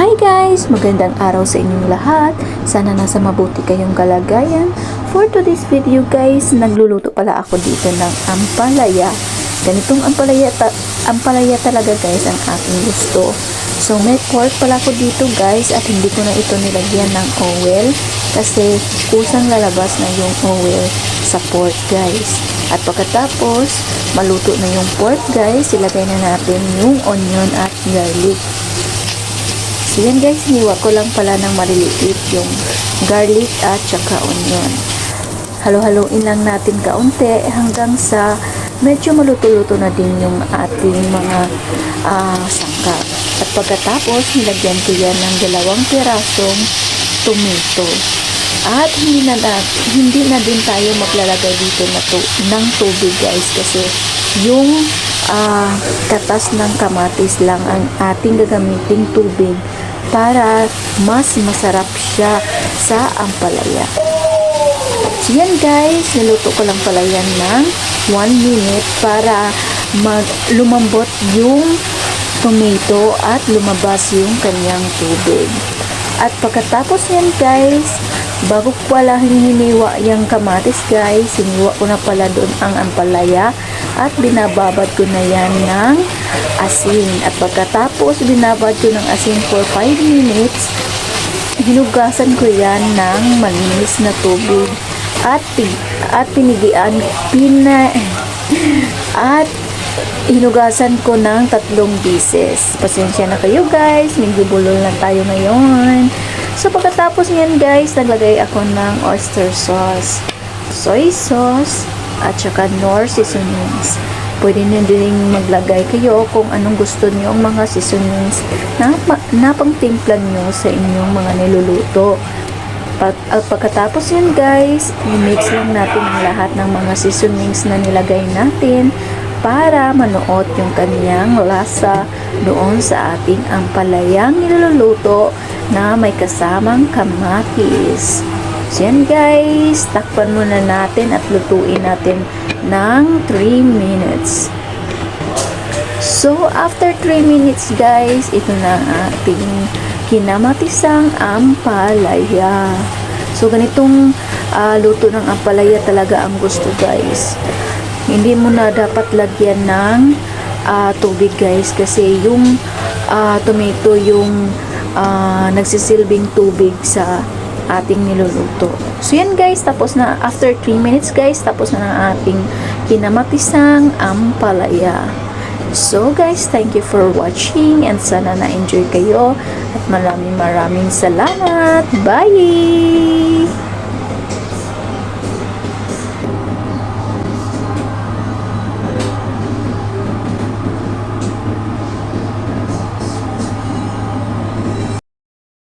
Hi guys! Magandang araw sa inyong lahat. Sana nasa mabuti kayong kalagayan. For today's video guys, nagluluto pala ako dito ng ampalaya. Ganitong ampalaya, ta- ampalaya talaga guys ang aking gusto. So may pork pala ako dito guys at hindi ko na ito nilagyan ng oil kasi kusang lalabas na yung oil sa pork guys. At pagkatapos, maluto na yung pork guys, ilagay na natin yung onion at garlic. So yan guys, hiniwa ko lang pala ng maliliit yung garlic at saka onion. Halo-haloin lang natin kaunti hanggang sa medyo maluto-luto na din yung ating mga ah, sangkap. At pagkatapos, nilagyan ko yan ng dalawang pirasong tomato. At hindi na, hindi na din tayo maglalagay dito na to, ng tubig guys kasi yung ah, katas ng kamatis lang ang ating gagamiting tubig para mas masarap siya sa ampalaya. So yan guys, niluto ko lang pala yan ng 1 minute para mag lumambot yung tomato at lumabas yung kanyang tubig. At pagkatapos yan guys, bago ko pala hininiwa yung kamatis guys, hiniwa ko na pala doon ang ampalaya at binababad ko na yan ng asin. At pagkatapos binabad ko ng asin for 5 minutes, hinugasan ko yan ng malinis na tubig at at pinigian pina at hinugasan ko ng tatlong bises. Pasensya na kayo guys, medyo na tayo ngayon. So pagkatapos niyan guys, naglagay ako ng oyster sauce, soy sauce, at saka nor seasonings. Pwede nyo din maglagay kayo kung anong gusto nyo ang mga seasonings na, na pangtimplan nyo sa inyong mga niluluto. Pag, at pagkatapos yun guys, i-mix lang natin ang lahat ng mga seasonings na nilagay natin para manuot yung kanyang lasa doon sa ating ampalayang niluluto na may kasamang kamatis. Yan guys, takpan muna natin at lutuin natin ng 3 minutes. So after 3 minutes guys, ito na ang ating kinamatisang ampalaya. So ganitong ah, luto ng ampalaya talaga ang gusto guys. Hindi mo na dapat lagyan ng ah, tubig guys kasi yung ah, tomato yung ah, nagsisilbing tubig sa ating niluluto. So yan guys, tapos na after 3 minutes guys, tapos na ang ating kinamatisang ampalaya. So guys, thank you for watching and sana na-enjoy kayo at maraming maraming salamat. Bye!